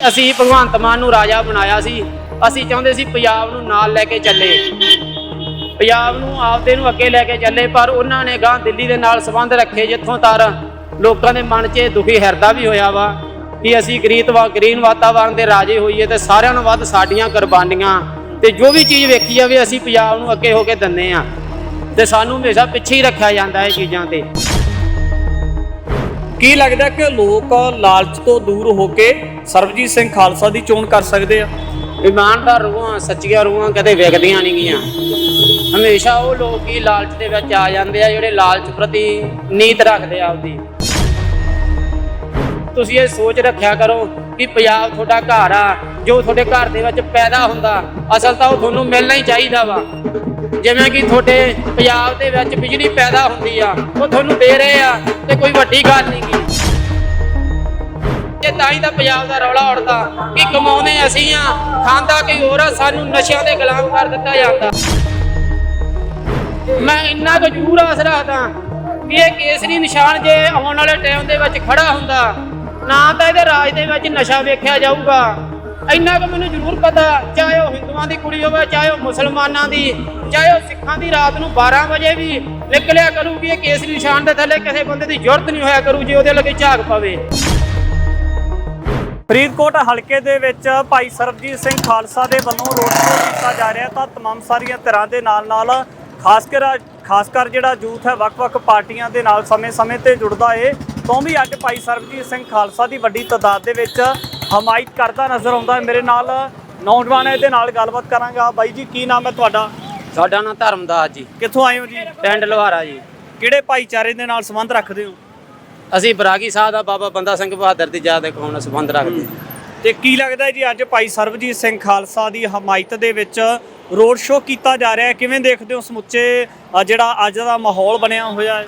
ਅਸੀਂ ਭਗਵੰਤ ਮਾਨ ਨੂੰ ਰਾਜਾ ਬਣਾਇਆ ਸੀ। ਅਸੀਂ ਚਾਹੁੰਦੇ ਸੀ ਪੰਜਾਬ ਨੂੰ ਨਾਲ ਲੈ ਕੇ ਚੱਲੇ। ਪੰਜਾਬ ਨੂੰ ਆਪਦੇ ਨੂੰ ਅੱਗੇ ਲੈ ਕੇ ਚੱਲੇ, ਪਰ ਉਹਨਾਂ ਨੇ ਗਾਂ ਦਿੱਲੀ ਦੇ ਨਾਲ ਸੰਬੰਧ ਰੱਖੇ, ਜਿੱਥੋਂ ਤਰ ਲੋਕਾਂ ਦੇ ਮਨ 'ਚ ਇਹ ਦੁਖੀ ਹਿਰਦਾ ਵੀ ਹੋਇਆ ਵਾ ਕਿ ਅਸੀਂ ਗਰੀਤ ਵਾ, ਗ੍ਰੀਨ ਵਾਤਾਵਰਣ ਦੇ ਰਾਜੇ ਹੋਈਏ ਤੇ ਸਾਰਿਆਂ ਨੂੰ ਵੱਧ ਸਾਡੀਆਂ ਕੁਰਬਾਨੀਆਂ। ਤੇ ਜੋ ਵੀ ਚੀਜ਼ ਵੇਖੀ ਜਾਵੇ, ਅਸੀਂ ਪੰਜਾਬ ਨੂੰ ਅੱਗੇ ਹੋ ਕੇ ਦਿੰਨੇ ਆ ਤੇ ਸਾਨੂੰ ਹਮੇਸ਼ਾ ਪਿੱਛੇ ਹੀ ਰੱਖਿਆ ਜਾਂਦਾ ਇਹ ਚੀਜ਼ਾਂ ਤੇ। ਕੀ ਲੱਗਦਾ ਕਿ ਲੋਕ ਲਾਲਚ ਤੋਂ ਦੂਰ ਹੋ ਕੇ ਸਰਬਜੀਤ ਸਿੰਘ ਖਾਲਸਾ ਦੀ ਚੋਣ ਕਰ ਸਕਦੇ ਆ? ਇਮਾਨਦਾਰ ਰੂਹਾਂ, ਸੱਚੀਆਂ ਰੂਹਾਂ ਕਦੇ ਵਿਕਦੀਆਂ ਨਹੀਂ ਗੀਆਂ ਹਮੇਸ਼ਾ ਉਹ ਲੋਕ ਹੀ ਲਾਲਚ ਦੇ ਵਿੱਚ ਆ ਜਾਂਦੇ ਆ, ਜਿਹੜੇ ਲਾਲਚ ਪ੍ਰਤੀ ਨੀਤ ਰੱਖਦੇ ਆ ਆਪਦੀ। ਤੁਸੀਂ ਇਹ ਸੋਚ ਰੱਖਿਆ ਕਰੋ ਕਿ ਪੰਜਾਬ ਤੁਹਾਡਾ ਘਰ ਆ, ਜੋ ਤੁਹਾਡੇ ਘਰ ਦੇ ਵਿੱਚ ਪੈਦਾ ਹੁੰਦਾ, ਅਸਲ ਤਾਂ ਉਹ ਤੁਹਾਨੂੰ ਮਿਲਣਾ ਹੀ ਚਾਹੀਦਾ ਵਾ। ਜਿਵੇਂ ਕਿ ਤੁਹਾਡੇ ਪੰਜਾਬ ਦੇ ਵਿੱਚ ਬਿਜਲੀ ਪੈਦਾ ਹੁੰਦੀ ਆ, ਉਹ ਤੁਹਾਨੂੰ ਦੇ ਰਹੇ ਆ ਤੇ ਕੋਈ ਵੱਡੀ ਗੱਲ ਨਹੀਂ ਗੀ। ਇਹ ਤਾਂ ਹੀ ਤਾਂ ਪੰਜਾਬ ਦਾ ਰੌਲਾ ਉੱਠਦਾ ਕਿ ਕਮਾਉਂਦੇ ਅਸੀਂ ਆ, ਖਾਂਦਾ ਕੋਈ ਹੋਰ ਆ, ਸਾਨੂੰ ਨਸ਼ਿਆਂ ਦੇ ਗੁਲਾਮ ਕਰ ਦਿੱਤਾ ਜਾਂਦਾ। ਮੈਂ ਇੰਨਾ ਕੁ ਜ਼ਰੂਰ ਆਸ ਰੱਖਦਾ ਕਿ ਇਹ ਕੇਸਰੀ ਨਿਸ਼ਾਨ ਜੇ ਆਉਣ ਵਾਲੇ ਟਾਈਮ ਦੇ ਵਿੱਚ ਖੜਾ ਹੁੰਦਾ, ਨਾ ਤਾਂ ਇਹਦੇ ਰਾਜ ਦੇ ਵਿੱਚ ਨਸ਼ਾ ਵੇਖਿਆ ਜਾਊਗਾ। ਇੰਨਾ ਕੁ ਮੈਨੂੰ ਜ਼ਰੂਰ ਪਤਾ, ਚਾਹੇ ਉਹ ਹਿੰਦੂਆਂ ਦੀ ਕੁੜੀ ਹੋਵੇ, ਚਾਹੇ ਉਹ ਮੁਸਲਮਾਨਾਂ ਦੀ ਚਾਹੇ ਉਹ ਸਿੱਖਾਂ ਦੀ ਰਾਤ ਨੂੰ 12 ਵਜੇ ਵੀ ਨਿਕਲਿਆ ਕਰੂਗੀ ਇਹ ਕੇਸਰੀ ਨਿਸ਼ਾਨ ਦੇ ਥੱਲੇ ਕਿਸੇ ਬੰਦੇ ਦੀ ਜ਼ਰੂਰਤ ਨਹੀਂ ਹੋਇਆ ਕਰੂ ਜੇ ਉਹਦੇ ਲੱਗੇ ਝਾਗ ਪਵੇ। ਫਰੀਦਕੋਟ ਹਲਕੇ ਦੇ ਵਿੱਚ ਭਾਈ ਸਰਬਜੀਤ ਸਿੰਘ ਖਾਲਸਾ ਦੇ ਵੱਲੋਂ ਰੋਡ ਸ਼ੋਅ ਕੀਤਾ ਜਾ ਰਿਹਾ ਤਾਂ ਤਮਾਮ ਸਾਰੀਆਂ ਤਰ੍ਹਾਂ ਦੇ ਨਾਲ ਨਾਲ ਖਾਸ ਕਰ ਖਾਸ ਕਰ ਜਿਹੜਾ ਜੂਥ ਹੈ, ਵੱਖ-ਵੱਖ ਪਾਰਟੀਆਂ ਦੇ ਨਾਲ ਸਮੇਂ-ਸਮੇਂ ਤੇ ਜੁੜਦਾ ਏ, ਤੋਂ ਵੀ ਅੱਜ ਭਾਈ ਸਰਬਜੀਤ ਸਿੰਘ ਖਾਲਸਾ ਦੀ ਵੱਡੀ ਤਦਾਦ ਦੇ ਵਿੱਚ ਹਮਾਇਤ ਕਰਦਾ ਨਜ਼ਰ ਆਉਂਦਾ ਮੇਰੇ ਨਾਲ ਨੌਜਵਾਨ ਹੈ, ਇਹਦੇ ਨਾਲ ਗੱਲਬਾਤ ਕਰਾਂਗਾ। ਬਾਈ ਜੀ, ਕੀ ਨਾਮ ਹੈ ਤੁਹਾਡਾ? ਸਾਡਾ ਨਾਂ ਧਰਮਦਾਸ ਜੀ। ਕਿੱਥੋਂ ਆਏ ਹੋ ਜੀ? ਪਿੰਡ ਲੋਹਾਰਾ ਜੀ। ਕਿਹੜੇ ਭਾਈਚਾਰੇ ਦੇ ਨਾਲ ਸੰਬੰਧ ਰੱਖਦੇ ਹੋ? ਅਸੀਂ ਬਰਾਗੀ ਸਾਹਿਬ ਦਾ ਬਾਬਾ ਬੰਦਾ ਸਿੰਘ ਬਹਾਦਰ ਦੀ ਯਾਦ ਕਰਾਉਣ ਸੰਬੰਧ ਰੱਖਦੇ ਹਾਂ। ਤੇ ਕੀ ਲੱਗਦਾ ਹੈ ਜੀ ਅੱਜ ਭਾਈ ਸਰਬਜੀਤ ਸਿੰਘ ਖਾਲਸਾ ਦੀ ਹਮਾਇਤ ਦੇ ਵਿੱਚ ਰੋਡ ਸ਼ੋਅ ਕੀਤਾ ਜਾ ਰਿਹਾ ਹੈ? ਕਿਵੇਂ ਦੇਖਦੇ ਹੋ ਸਮੁੱਚੇ ਅ, ਜਿਹੜਾ ਅੱਜ ਦਾ ਮਾਹੌਲ ਬਣਿਆ ਹੋਇਆ ਹੈ?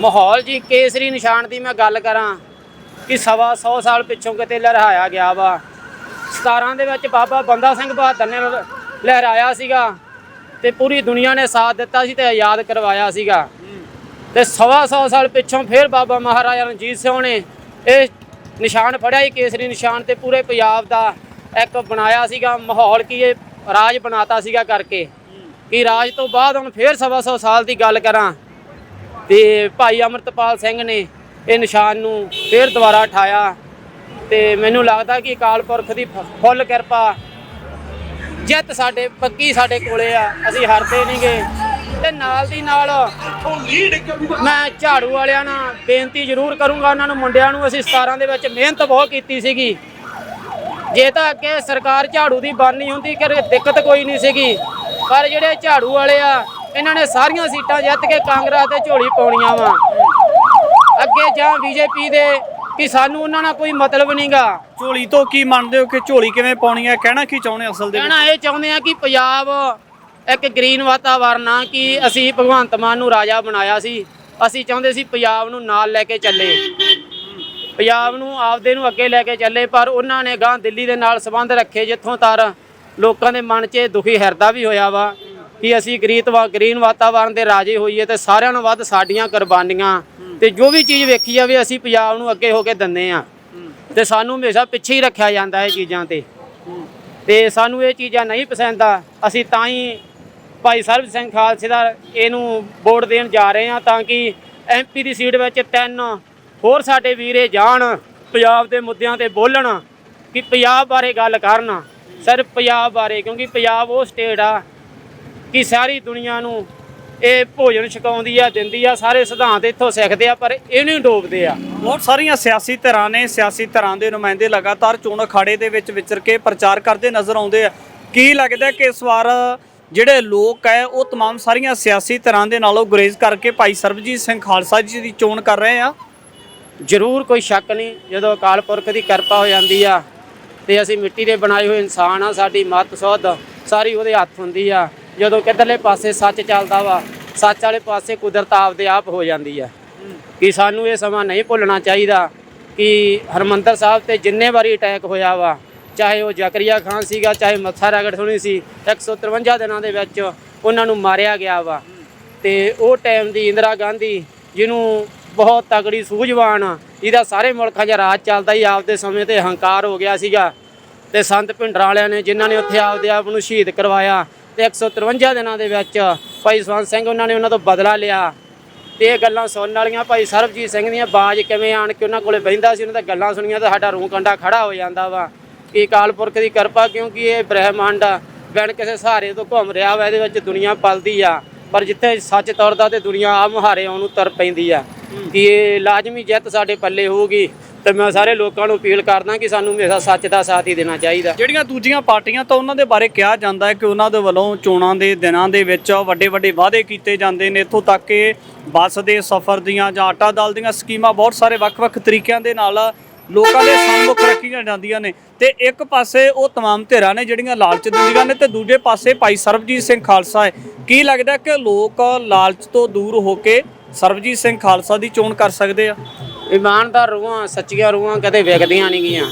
ਮਾਹੌਲ ਜੀ ਕੇਸਰੀ ਨਿਸ਼ਾਨ ਦੀ ਮੈਂ ਗੱਲ ਕਰਾਂ ਕਿ ਸਵਾ 100 ਸਾਲ ਪਿੱਛੋਂ ਕਿਤੇ ਲਹਿਰਾਇਆ ਗਿਆ ਵਾ। 17 ਦੇ ਵਿੱਚ ਬਾਬਾ ਬੰਦਾ ਸਿੰਘ ਬਹਾਦਰ ਨੇ ਲਹਿਰਾਇਆ ਸੀਗਾ ਤੇ ਪੂਰੀ ਦੁਨੀਆ ਨੇ ਸਾਥ ਦਿੱਤਾ ਸੀ ਤੇ ਆਜ਼ਾਦ ਕਰਵਾਇਆ ਸੀਗਾ। ਤੇ ਸਵਾ 100 ਸਾਲ ਪਿੱਛੋਂ ਫਿਰ ਬਾਬਾ ਮਹਾਰਾਜਾ ਰਣਜੀਤ ਸਿੰਘ ਨੇ ਇਹ ਨਿਸ਼ਾਨ ਫੜਿਆ ਹੀ ਕੇਸਰੀ ਨਿਸ਼ਾਨ ਤੇ ਪੂਰੇ ਪੰਜਾਬ ਦਾ ਇੱਕ ਬਣਾਇਆ ਸੀਗਾ, ਮਾਹੌਲ ਕੀ ਇਹ ਰਾਜ ਬਣਾਤਾ ਸੀਗਾ ਕਰਕੇ। ਕਿ ਰਾਜ ਤੋਂ ਬਾਅਦ ਹੁਣ ਫਿਰ ਸਵਾ 100 ਸਾਲ ਦੀ ਗੱਲ ਕਰਾਂ ਤੇ ਭਾਈ ਅਮਰਤਪਾਲ ਸਿੰਘ ਨੇ ਇਹ ਨਿਸ਼ਾਨ ਨੂੰ ਫਿਰ ਦੁਬਾਰਾ ਉਠਾਇਆ ਤੇ ਮੈਨੂੰ ਲੱਗਦਾ ਕਿ ਅਕਾਲ ਪੁਰਖ ਦੀ ਫ- ਫੁੱਲ ਕਿਰਪਾ ਜਿੱਤ ਸਾਡੇ ਪੱਕੀ ਸਾਡੇ ਕੋਲੇ ਆ, ਅਸੀਂ ਹਾਰਦੇ ਨਹੀਂਗੇ। ਤੇ ਨਾਲ ਦੀ ਨਾਲ ਮੈਂ ਝਾੜੂ ਵਾਲਿਆਂ ਨਾਲ ਬੇਨਤੀ ਜ਼ਰੂਰ ਕਰੂੰਗਾ, ਉਹਨਾਂ ਨੂੰ ਮੁੰਡਿਆਂ ਨੂੰ, ਅਸੀਂ 17 ਦੇ ਵਿੱਚ ਮਿਹਨਤ ਬਹੁਤ ਕੀਤੀ ਸੀਗੀ। ਜੇ ਤਾਂ ਅੱਗੇ ਸਰਕਾਰ ਝਾੜੂ ਦੀ ਬਣਨੀ ਹੁੰਦੀ ਕਿ ਦਿੱਕਤ ਕੋਈ ਨਹੀਂ ਸੀਗੀ। ਪਰ ਜਿਹੜੇ ਝਾੜੂ ਵਾਲੇ ਆ, ਇਹਨਾਂ ਨੇ ਸਾਰੀਆਂ ਸੀਟਾਂ ਜਿੱਤ ਕੇ ਕਾਂਗਰਸ ਤੇ ਝੋਲੀ ਪਾਉਣੀਆਂ ਵਾ। ਅੱਗੇ ਜਾਂ ਬੀਜੇਪੀ ਦੇ ਕਿ ਸਾਨੂੰ ਉਹਨਾਂ ਨਾਲ ਕੋਈ ਮਤਲਬ ਨਹੀਂਗਾ। ਝੋਲੀ ਤੋਂ ਕੀ ਮੰਨਦੇ ਹੋ ਕਿ ਝੋਲੀ ਕਿਵੇਂ ਪਾਉਣੀ ਹੈ? ਕਹਿਣਾ ਕੀ ਚਾਹੁੰਦੇ ਹੋ ਅਸਲ ਦੇ ਵਿੱਚ? ਕਹਿਣਾ ਇਹ ਚਾਹੁੰਦੇ ਆ ਕਿ ਪੰਜਾਬ ਇੱਕ ਗ੍ਰੀਨ ਵਾਤਾਵਰਨ ਆ ਕਿ ਅਸੀਂ ਭਗਵੰਤ ਮਾਨ ਨੂੰ ਰਾਜਾ ਬਣਾਇਆ ਸੀ। ਅਸੀਂ ਚਾਹੁੰਦੇ ਸੀ ਪੰਜਾਬ ਨੂੰ ਨਾਲ ਲੈ ਕੇ ਚੱਲੇ। ਪੰਜਾਬ ਨੂੰ ਆਪਦੇ ਨੂੰ ਅੱਗੇ ਲੈ ਕੇ ਚੱਲੇ ਪਰ ਉਹਨਾਂ ਨੇ ਗਾਂ ਦਿੱਲੀ ਦੇ ਨਾਲ ਸੰਬੰਧ ਰੱਖੇ ਜਿੱਥੋਂ ਤਰ ਲੋਕਾਂ ਦੇ ਮਨ 'ਚ ਦੁਖੀ ਹਿਰਦਾ ਵੀ ਹੋਇਆ ਵਾ ਕਿ ਅਸੀਂ ਗਰੀਤ ਵਾ ਗ੍ਰੀਨ ਵਾਤਾਵਰਨ ਦੇ ਰਾਜੇ ਹੋਈਏ ਤੇ ਸਾਰਿਆਂ ਨੂੰ ਵੱਧ ਸਾਡੀਆਂ ਕੁਰਬਾਨੀਆਂ ਤੇ ਜੋ ਵੀ ਚੀਜ਼ ਵੇਖੀ ਜਾਵੇ, ਅਸੀਂ ਪੰਜਾਬ ਨੂੰ ਅੱਗੇ ਹੋ ਕੇ ਦਿੰਦੇ ਆ ਤੇ ਸਾਨੂੰ ਹਮੇਸ਼ਾ ਪਿੱਛੇ ਹੀ ਰੱਖਿਆ ਜਾਂਦਾ ਇਹ ਚੀਜ਼ਾਂ ਤੇ। ਤੇ ਸਾਨੂੰ ਇਹ ਚੀਜ਼ਾਂ ਨਹੀਂ ਪਸੰਦ ਆ। ਅਸੀਂ ਤਾਂ ਹੀ ਭਾਈ ਸਰਬ ਸਿੰਘ ਖਾਲਸੇ ਦਾ ਇਹਨੂੰ ਵੋਟ ਦੇਣ ਜਾ ਰਹੇ ਹਾਂ ਤਾਂ ਕਿ ਐਮਪੀ ਦੀ ਸੀਟ ਵਿੱਚ ਤਿੰਨ ਹੋਰ ਸਾਡੇ ਵੀਰੇ ਜਾਣ, ਪੰਜਾਬ ਦੇ ਮੁੱਦਿਆਂ ਤੇ ਬੋਲਣ ਕਿ ਪੰਜਾਬ ਬਾਰੇ ਗੱਲ ਕਰਨ। ਸਿਰਫ ਪੰਜਾਬ ਬਾਰੇ, ਕਿਉਂਕਿ ਪੰਜਾਬ ਉਹ ਸਟੇਟ ਆ ਕਿ ਸਾਰੀ ਦੁਨੀਆ ਨੂੰ ਇਹ ਭੋਜਨ ਛਕਾਉਂਦੀ ਆ ਦਿੰਦੀ ਆ ਸਾਰੇ ਸਿਧਾਂਤ ਇੱਥੋਂ ਸਿੱਖਦੇ ਆ ਪਰ ਇਹਨੂੰ ਹੀ ਡੋਬਦੇ ਆ ਬਹੁਤ ਸਾਰੀਆਂ ਸਿਆਸੀ ਧਿਰਾਂ ਨੇ ਸਿਆਸੀ ਧਿਰਾਂ ਦੇ ਨੁਮਾਇੰਦੇ ਲਗਾਤਾਰ ਚੋਣ ਅਖਾੜੇ ਦੇ ਵਿੱਚ ਵਿਚਰ ਕੇ ਪ੍ਰਚਾਰ ਕਰਦੇ ਨਜ਼ਰ ਆਉਂਦੇ ਆ ਕੀ ਲੱਗਦਾ ਹੈ ਕਿ ਇਸ ਵਾਰ ਜਿਹੜੇ ਲੋਕ ਹੈ ਉਹ तमाम ਸਾਰੀਆਂ ਸਿਆਸੀ ਧਿਰਾਂ ਦੇ ਨਾਲੋਂ ਗੁਰੇਜ਼ ਕਰਕੇ ਭਾਈ ਸਰਬਜੀਤ ਸਿੰਘ ਖਾਲਸਾ ਜੀ ਦੀ ਚੋਣ ਕਰ ਰਹੇ ਆ ਜ਼ਰੂਰ ਕੋਈ ਸ਼ੱਕ ਨਹੀਂ ਜਦੋਂ ਅਕਾਲ ਪੁਰਖ ਦੀ ਕਿਰਪਾ ਹੋ ਜਾਂਦੀ ਆ ਤੇ ਅਸੀਂ ਮਿੱਟੀ ਦੇ ਬਣਾਏ ਹੋਏ ਇਨਸਾਨ ਆ ਸਾਡੀ ਮੱਤ ਸੁੱਧ ਸਾਰੀ ਉਹਦੇ ਹੱਥ ਹੁੰਦੀ ਆ ਜਦੋਂ ਕਿੱਧਰਲੇ ਪਾਸੇ ਸੱਚ ਚੱਲਦਾ ਵਾ ਸੱਚ ਵਾਲੇ ਪਾਸੇ ਕੁਦਰਤ ਆਪਦੇ ਆਪ ਹੋ ਜਾਂਦੀ ਆ। ਕਿ ਸਾਨੂੰ ਇਹ ਸਮਾਂ ਨਹੀਂ ਭੁੱਲਣਾ ਚਾਹੀਦਾ ਕਿ ਹਰਮੰਦਰ ਸਾਹਿਬ ਤੇ ਜਿੰਨੇ ਵਾਰੀ ਅਟੈਕ ਹੋਇਆ ਵਾ ਚਾਹੇ ਉਹ ਜ਼ਕਰੀਆ ਖਾਨ ਸੀਗਾ ਚਾਹੇ ਮੱਥਾ ਰਗੜ ਸੁਣੀ ਸੀ 153 ਦਿਨਾਂ ਦੇ ਵਿੱਚ ਉਹਨਾਂ ਨੂੰ ਮਾਰਿਆ ਗਿਆ ਵਾ। ਤੇ ਉਹ ਟਾਈਮ ਦੀ ਇੰਦਰਾ ਗਾਂਧੀ ਜਿਹਨੂੰ ਬਹੁਤ ਤਗੜੀ ਸੂਝਵਾਨ ਇਹਦਾ ਸਾਰੇ ਮੁਲਕਾਂ 'ਚ ਰਾਜ ਚੱਲਦਾ ਹੀ ਆਪਦੇ ਸਮੇਂ ਤੇ ਹੰਕਾਰ ਹੋ ਗਿਆ ਸੀਗਾ। ਤੇ ਸੰਤ ਭਿੰਡਰਾਂ ਵਾਲਿਆਂ ਨੇ ਜਿਨ੍ਹਾਂ ਨੇ ਉੱਥੇ ਆਪਦੇ ਆਪ ਨੂੰ ਸ਼ਹੀਦ ਕਰਵਾਇਆ ਤੇ 153 ਦਿਨਾਂ ਦੇ ਵਿੱਚ ਭਾਈ ਸਵੰਤ ਸਿੰਘ ਉਹਨਾਂ ਨੇ ਉਹਨਾਂ ਤੋਂ ਬਦਲਾ ਲਿਆ। ਤੇ ਇਹ ਗੱਲਾਂ ਸੁਣਨ ਵਾਲੀਆਂ ਭਾਈ ਸਰਬਜੀਤ ਸਿੰਘ ਦੀਆਂ ਬਾਜ ਕਿਵੇਂ ਆਣ ਕੇ ਉਹਨਾਂ ਕੋਲੇ ਬਹਿੰਦਾ ਸੀ ਉਹਨਾਂ ਦੀਆਂ ਗੱਲਾਂ ਸੁਣੀਆਂ ਤਾਂ ਸਾਡਾ ਰੂਹ ਕੰਡਾ ਖੜਾ ਹੋ ਜਾਂਦਾ ਵਾ। ਕਿ ਅਕਾਲ ਪੁਰਖ ਦੀ ਕਿਰਪਾ ਕਿਉਂਕਿ ਇਹ ਬ੍ਰਹਿਮੰਡ ਬਿਨ ਕਿਸੇ ਸਹਾਰੇ ਤੋਂ ਘੁੰਮ ਰਿਹਾ ਵਾ ਇਹਦੇ ਵਿੱਚ ਦੁਨੀਆ ਪਲਦੀ ਆ। ਪਰ ਜਿੱਥੇ ਸੱਚ ਤੁਰਦਾ ਤੇ ਦੁਨੀਆ ਆ ਮੁਹਾਰੇ ਆਉਣ ਨੂੰ ਤੁਰ ਪੈਂਦੀ ਆ। ਕਿ ਇਹ ਲਾਜ਼ਮੀ ਜਿੱਤ ਸਾਡੇ ਪੱਲੇ ਹੋਊਗੀ? ਤੇ ਮੈਂ ਸਾਰੇ ਲੋਕਾਂ ਨੂੰ ਅਪੀਲ ਕਰਦਾ ਕਿ ਸਾਨੂੰ ਹਮੇਸ਼ਾ ਸੱਚ ਦਾ ਸਾਥ ਹੀ ਦੇਣਾ ਚਾਹੀਦਾ ਜਿਹੜੀਆਂ ਦੂਜੀਆਂ ਪਾਰਟੀਆਂ ਤਾਂ ਉਹਨਾਂ ਦੇ ਬਾਰੇ ਕਿਹਾ ਜਾਂਦਾ ਹੈ ਕਿ ਉਹਨਾਂ ਦੇ ਵੱਲੋਂ ਚੋਣਾਂ ਦੇ ਦਿਨਾਂ ਦੇ ਵਿੱਚ ਵੱਡੇ ਵੱਡੇ ਵਾਅਦੇ ਕੀਤੇ ਜਾਂਦੇ ਨੇ ਇੱਥੋਂ ਤੱਕ ਕਿ ਬੱਸ ਦੇ ਸਫ਼ਰ ਦੀਆਂ ਜਾਂ ਆਟਾ ਦਾਲ ਦੀਆਂ ਸਕੀਮਾਂ ਬਹੁਤ ਸਾਰੇ ਵੱਖ-ਵੱਖ ਤਰੀਕਿਆਂ ਦੇ ਨਾਲ ਲੋਕਾਂ ਦੇ ਸਨਮੁਖ ਰੱਖੀਆਂ ਜਾਂਦੀਆਂ ਨੇ ਤੇ ਇੱਕ ਪਾਸੇ ਉਹ तमाम ਧਿਰਾਂ ਨੇ ਜਿਹੜੀਆਂ ਲਾਲਚ ਦਿੰਦੀਆਂ ਨੇ ਤੇ ਦੂਜੇ ਪਾਸੇ ਭਾਈ ਸਰਬਜੀਤ ਸਿੰਘ ਖਾਲਸਾ ਹੈ ਕੀ ਲੱਗਦਾ ਕਿ ਲੋਕ ਲਾਲਚ ਤੋਂ ਦੂਰ ਹੋ ਕੇ ਸਰਬਜੀਤ ਸਿੰਘ ਖਾਲਸਾ ਦੀ ਚੋਣ ਕਰ ਸਕਦੇ ਆ ਇਮਾਨਦਾਰ ਰੂਹਾਂ, ਸੱਚੀਆਂ ਰੂਹਾਂ ਕਦੇ ਵਿਕਦੀਆਂ ਨਹੀਂ ਗੀਆਂ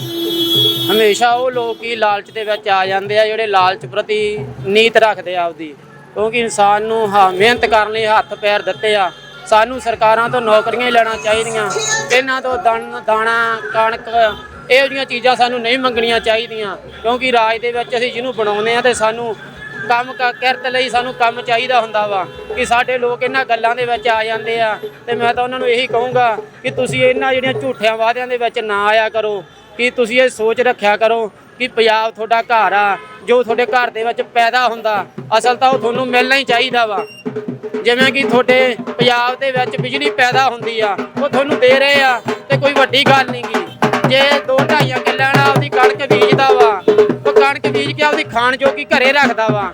ਹਮੇਸ਼ਾ ਉਹ ਲੋਕ ਹੀ ਲਾਲਚ ਦੇ ਵਿੱਚ ਆ ਜਾਂਦੇ ਆ, ਜਿਹੜੇ ਲਾਲਚ ਪ੍ਰਤੀ ਨੀਤ ਰੱਖਦੇ ਆ ਆਪਦੀ। ਕਿਉਂਕਿ ਇਨਸਾਨ ਨੂੰ ਹਾਂ, ਮਿਹਨਤ ਕਰਨ ਲਈ ਹੱਥ ਪੈਰ ਦਿੱਤੇ ਆ। ਸਾਨੂੰ ਸਰਕਾਰਾਂ ਤੋਂ ਨੌਕਰੀਆਂ ਹੀ ਲੈਣਾ ਚਾਹੀਦੀਆਂ। ਇਹਨਾਂ ਤੋਂ ਦਣ ਦਾਣਾ, ਕਣਕ, ਇਹੋ ਜਿਹੀਆਂ ਚੀਜ਼ਾਂ ਸਾਨੂੰ ਨਹੀਂ ਮੰਗਣੀਆਂ ਚਾਹੀਦੀਆਂ। ਕਿਉਂਕਿ ਰਾਜ ਦੇ ਵਿੱਚ ਅਸੀਂ ਜਿਹਨੂੰ ਬਣਾਉਂਦੇ ਆ ਤੇ ਸਾਨੂੰ ਕੰਮ ਕ- ਕਿਰਤ ਲਈ ਸਾਨੂੰ ਕੰਮ ਚਾਹੀਦਾ ਹੁੰਦਾ ਵਾ ਕਿ ਸਾਡੇ ਲੋਕ ਇਹਨਾਂ ਗੱਲਾਂ ਦੇ ਵਿੱਚ ਆ ਜਾਂਦੇ ਆ। ਤੇ ਮੈਂ ਤਾਂ ਉਹਨਾਂ ਨੂੰ ਇਹੀ ਕਹੂੰਗਾ ਕਿ ਤੁਸੀਂ ਇਹਨਾਂ ਜਿਹੜੀਆਂ ਝੂਠਿਆਂ ਵਾਅਦਿਆਂ ਦੇ ਵਿੱਚ ਨਾ ਆਇਆ ਕਰੋ, ਕਿ ਤੁਸੀਂ ਇਹ ਸੋਚ ਰੱਖਿਆ ਕਰੋ ਕਿ ਪੰਜਾਬ ਤੁਹਾਡਾ ਘਰ ਆ, ਜੋ ਤੁਹਾਡੇ ਘਰ ਦੇ ਵਿੱਚ ਪੈਦਾ ਹੁੰਦਾ, ਅਸਲ ਤਾਂ ਉਹ ਤੁਹਾਨੂੰ ਮਿਲਣਾ ਹੀ ਚਾਹੀਦਾ ਵਾ। ਜਿਵੇਂ ਕਿ ਤੁਹਾਡੇ ਪੰਜਾਬ ਦੇ ਵਿੱਚ ਬਿਜਲੀ ਪੈਦਾ ਹੁੰਦੀ ਆ, ਉਹ ਤੁਹਾਨੂੰ ਦੇ ਰਹੇ ਆ, ਤੇ ਕੋਈ ਵੱਡੀ ਗੱਲ ਨਹੀਂ ਗੀ। ਜੇ ਦੋ ਢਾਈਆਂ ਕਿੱਲਿਆਂ ਨਾਲ ਆਪਦੀ ਕਣਕ ਬੀਜਦਾ ਵਾ ਬੀਜ ਕੇ ਆਪਦੀ ਖਾਣ ਜੋਗੀ ਘਰੇ ਰੱਖਦਾ ਵਾ।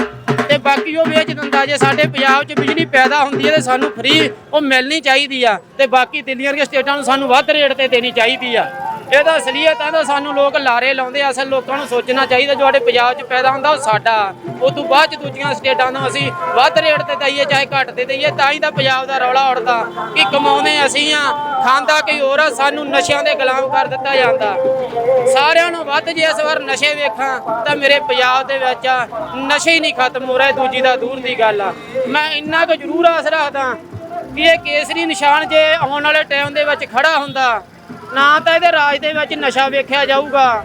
ਤੇ ਬਾਕੀ ਉਹ ਵੇਚ ਦਿੰਦਾ ਜੇ ਸਾਡੇ ਪੰਜਾਬ 'ਚ ਬਿਜਲੀ ਪੈਦਾ ਹੁੰਦੀ ਹੈ ਤੇ ਸਾਨੂੰ ਫ੍ਰੀ ਉਹ ਮਿਲਣੀ ਚਾਹੀਦੀ ਆ। ਤੇ ਬਾਕੀ ਦਿੱਲੀ ਵਰਗੇ ਸਟੇਟਾਂ ਨੂੰ ਸਾਨੂੰ ਵੱਧ ਰੇਟ ਤੇ ਦੇਣੀ ਚਾਹੀਦੀ ਆ। ਇਹਦਾ ਅਸਲੀਅਤ ਆ ਤਾਂ ਸਾਨੂੰ ਲੋਕ ਲਾਰੇ ਲਾਉਂਦੇ ਆ, ਅਸਲ ਲੋਕਾਂ ਨੂੰ ਸੋਚਣਾ ਚਾਹੀਦਾ ਜੋ ਸਾਡੇ ਪੰਜਾਬ 'ਚ ਪੈਦਾ ਹੁੰਦਾ ਉਹ ਸਾਡਾ। ਉਹ ਤੋਂ ਬਾਅਦ 'ਚ ਦੂਜੀਆਂ ਸਟੇਟਾਂ ਨੂੰ ਅਸੀਂ ਵੱਧ ਰੇਟ ਤੇ ਦਈਏ, ਚਾਹੇ ਘੱਟ ਤੇ ਦਈਏ, ਤਾਂ ਹੀ ਤਾਂ ਪੰਜਾਬ ਦਾ ਰੌਲਾ ਉੱਠਦਾ ਕਿ ਕਮਾਉਂਦੇ ਅਸੀਂ ਆ। ਖਾਂਦਾ ਕੋਈ ਹੋਰ ਆ, ਸਾਨੂੰ ਨਸ਼ਿਆਂ ਦੇ ਗੁਲਾਮ ਕਰ ਦਿੱਤਾ ਜਾਂਦਾ। ਸਾਰਿਆਂ ਨੂੰ ਵੱਧ ਜੇ ਇਸ ਵਾਰ ਨਸ਼ੇ ਵੇਖਾਂ, ਤਾਂ ਮੇਰੇ ਪੰਜਾਬ ਦੇ ਵਿੱਚ ਨਸ਼ੇ ਹੀ ਨਹੀਂ ਖਤਮ ਹੋ ਰਹੇ, ਦੂਜੀ ਦਾ ਦੂਰ ਦੀ ਗੱਲ ਆ। ਮੈਂ ਇੰਨਾ ਕੁ ਜ਼ਰੂਰ ਆਸ ਰੱਖਦਾ ਕਿ ਇਹ ਕੇਸਰੀ ਨਿਸ਼ਾਨ ਜੇ ਆਉਣ ਵਾਲੇ ਟਾਈਮ ਦੇ ਵਿੱਚ ਖੜਾ ਹੁੰਦਾ, ਨਾ ਤਾਂ ਇਹਦੇ ਰਾਜ ਦੇ ਵਿੱਚ ਨਸ਼ਾ ਵੇਖਿਆ ਜਾਊਗਾ।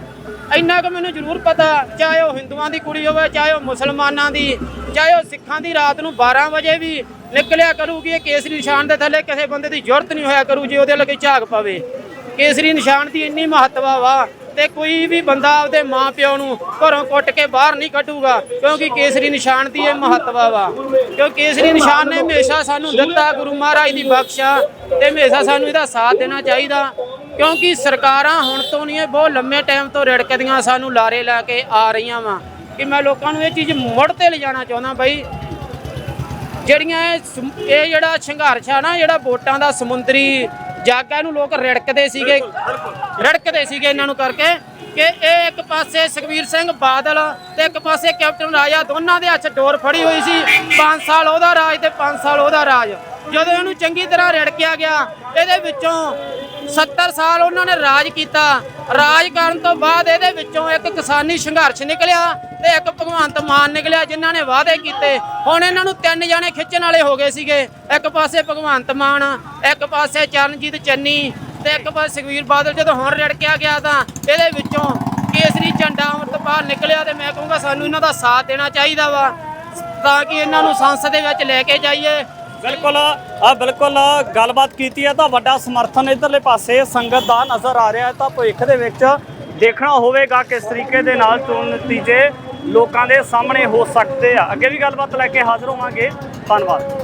ਇੰਨਾ ਕੁ ਮੈਨੂੰ ਜ਼ਰੂਰ ਪਤਾ, ਚਾਹੇ ਉਹ ਹਿੰਦੂਆਂ ਦੀ ਕੁੜੀ ਹੋਵੇ, ਚਾਹੇ ਉਹ ਮੁਸਲਮਾਨਾਂ ਦੀ, ਚਾਹੇ ਉਹ ਸਿੱਖਾਂ ਦੀ, ਰਾਤ ਨੂੰ 12 ਵਜੇ ਵੀ ਨਿਕਲਿਆ ਕਰੂਗੀ ਇਹ ਕੇਸਰੀ ਨਿਸ਼ਾਨ ਦੇ ਥੱਲੇ ਕਿਸੇ ਬੰਦੇ ਦੀ ਜ਼ਰੂਰਤ ਨਹੀਂ ਹੋਇਆ ਕਰੂ, ਜੇ ਉਹਦੇ ਲੱਗੇ ਝਾਕ ਪਵੇ। ਕੇਸਰੀ ਨਿਸ਼ਾਨ ਦੀ ਇੰਨੀ ਮਹੱਤਵਾ ਵਾ ਤੇ ਕੋਈ ਵੀ ਬੰਦਾ ਆਪਦੇ ਮਾਂ ਪਿਓ ਨੂੰ ਘਰੋਂ ਕੁੱਟ ਕੇ ਬਾਹਰ ਨਹੀਂ ਕੱਢੂਗਾ, ਕਿਉਂਕਿ ਕੇਸਰੀ ਨਿਸ਼ਾਨ ਦੀ ਇਹ ਮਹੱਤਵਾ ਵਾ। ਕਿਉਂਕਿ ਕੇਸਰੀ ਨਿਸ਼ਾਨ ਨੇ ਹਮੇਸ਼ਾ ਸਾਨੂੰ ਦਿੱਤਾ ਗੁਰੂ ਮਹਾਰਾਜ ਦੀ ਬਖਸ਼ਾ ਤੇ ਹਮੇਸ਼ਾ ਸਾਨੂੰ ਇਹਦਾ ਸਾਥ ਦੇਣਾ ਚਾਹੀਦਾ। ਕਿਉਂਕਿ ਸਰਕਾਰਾਂ ਹੁਣ ਤੋਂ ਨਹੀਂ ਇਹ ਬਹੁਤ ਲੰਮੇ ਟਾਈਮ ਤੋਂ ਰੜਕਦੀਆਂ ਸਾਨੂੰ ਲਾਰੇ ਲਾ ਕੇ ਆ ਰਹੀਆਂ ਵਾ ਕਿ ਮੈਂ ਲੋਕਾਂ ਨੂੰ ਇਹ ਚੀਜ਼ ਮੁੜ ਤੇ ਲਿਜਾਣਾ ਚਾਹੁੰਦਾ ਬਾਈ। ਜਿਹੜੀਆਂ ਇਹ ਸਮੁ- ਇਹ ਜਿਹੜਾ ਸੰਘਰਸ਼ ਆ ਨਾ, ਜਿਹੜਾ ਵੋਟਾਂ ਦਾ ਸਮੁੰਦਰੀ ਜੱਗ ਆ ਲੋਕ ਰੜਕਦੇ ਸੀਗੇ। ਰੜਕਦੇ ਸੀਗੇ ਇਹਨਾਂ ਨੂੰ ਕਰਕੇ ਕਿ ਇਹ ਇੱਕ ਪਾਸੇ ਸੁਖਬੀਰ ਸਿੰਘ ਬਾਦਲ ਤੇ ਇੱਕ ਪਾਸੇ ਕੈਪਟਨ ਰਾਜਾ, ਦੋਨਾਂ ਦੇ ਹੱਥ ਡੋਰ ਫੜੀ ਹੋਈ ਸੀ। 5 ਸਾਲ ਉਹਦਾ ਰਾਜ ਤੇ 5 ਸਾਲ ਉਹਦਾ ਰਾਜ। ਜਦੋਂ ਇਹਨੂੰ ਚੰਗੀ ਤਰ੍ਹਾਂ ਰੜਕਿਆ ਗਿਆ, ਇਹਦੇ ਵਿੱਚੋਂ 70 ਸਾਲ ਉਹਨਾਂ ਨੇ ਰਾਜ ਕੀਤਾ। ਰਾਜ ਕਰਨ ਤੋਂ ਬਾਅਦ ਇਹਦੇ ਵਿੱਚੋਂ ਇੱਕ ਕਿਸਾਨੀ ਸੰਘਰਸ਼ ਨਿਕਲਿਆ ਤੇ ਇੱਕ ਭਗਵੰਤ ਮਾਨ ਨਿਕਲਿਆ ਜਿਨ੍ਹਾਂ ਨੇ ਵਾਅਦੇ ਕੀਤੇ। ਹੁਣ ਇਹਨਾਂ ਨੂੰ ਤਿੰਨ ਜਾਣੇ ਖਿੱਚਣ ਵਾਲੇ ਹੋ ਗਏ ਸੀਗੇ। ਇੱਕ ਪਾਸੇ ਭਗਵੰਤ ਮਾਨ, ਇੱਕ ਪਾਸੇ ਚਰਨਜੀਤ ਚੰਨੀ ਤੇ ਇੱਕ ਪਾਸੇ ਸੁਖਵੀਰ ਬਾਦਲ। ਜਦੋਂ ਹੁਣ ਰੜਕਿਆ ਗਿਆ ਤਾਂ ਇਹਦੇ ਵਿੱਚੋਂ ਕੇਸਰੀ ਝੰਡਾ ਅੰਮ੍ਰਿਤਪਾਲ ਨਿਕਲਿਆ ਤੇ ਮੈਂ ਕਹੂੰਗਾ ਸਾਨੂੰ ਇਹਨਾਂ ਦਾ ਸਾਥ ਦੇਣਾ ਚਾਹੀਦਾ ਵਾ ਤਾਂ ਕਿ ਇਹਨਾਂ ਨੂੰ ਸੰਸਦ ਦੇ ਵਿੱਚ ਲੈ ਕੇ ਜਾਈਏ। ਬਿਲਕੁਲ ਆ ਬਿਲਕੁਲ, ਗੱਲਬਾਤ ਕੀਤੀ ਹੈ ਤਾਂ ਵੱਡਾ ਸਮਰਥਨ ਇਧਰਲੇ ਪਾਸੇ ਸੰਗਤ ਦਾ ਨਜ਼ਰ ਆ ਰਿਹਾ ਹੈ। ਤਾਂ ਭਵਿੱਖ ਦੇ ਵਿੱਚ ਦੇਖਣਾ ਹੋਵੇਗਾ ਕਿਸ ਤਰੀਕੇ ਦੇ ਨਾਲ ਚੋਣ ਨਤੀਜੇ ਲੋਕਾਂ ਦੇ ਸਾਹਮਣੇ ਹੋ ਸਕਦੇ ਆ। ਅੱਗੇ ਵੀ ਗੱਲਬਾਤ ਲੈ ਕੇ ਹਾਜ਼ਰ ਹੋਵਾਂਗੇ। ਧੰਨਵਾਦ।